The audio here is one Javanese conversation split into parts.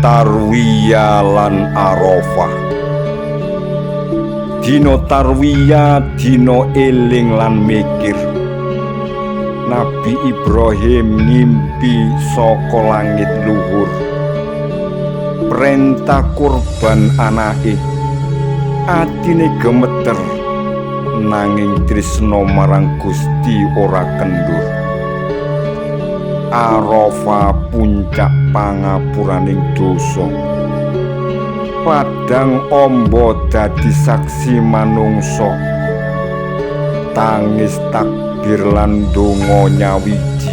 Tarwiya lan Arafah. Dina Tarwiya dina eling lan mikir. Nabi Ibrahim ngimpi saka langit luhur. Perintah kurban anake. Atine gemeter. Nanging tresna marang Gusti ora kendur Arafah puncak pangapuraning dosa. Padang ombo dadi saksi manungsa. Tangis takbir lan donga nyawiji.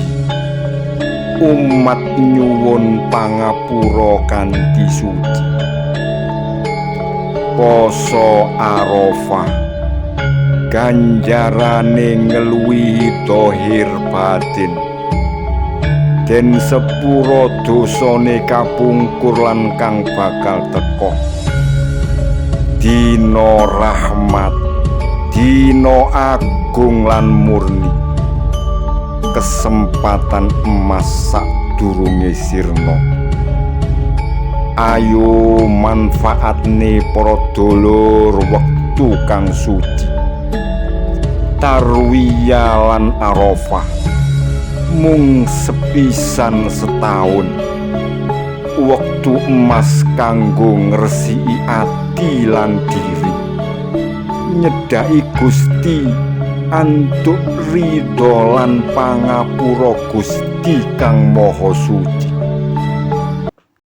Umat nyuwun pangapura kanthi suci. Poso Arafah ganjarane ngluwihi dohir batin Den sepuro dosane kapungkur lan kang bakal teka Dina rahmat Dina agung lan murni. Kesempatan emas sadurunge sirna. Ayo manfaatne para dulur wektu kang suci. Tarwiya lan Arafah mung sepisan setahun. Wektu emas kanggo ngresiki ati lan diri. Nyedhaki Gusti antuk ridho lan pangapura Gusti kang maha suci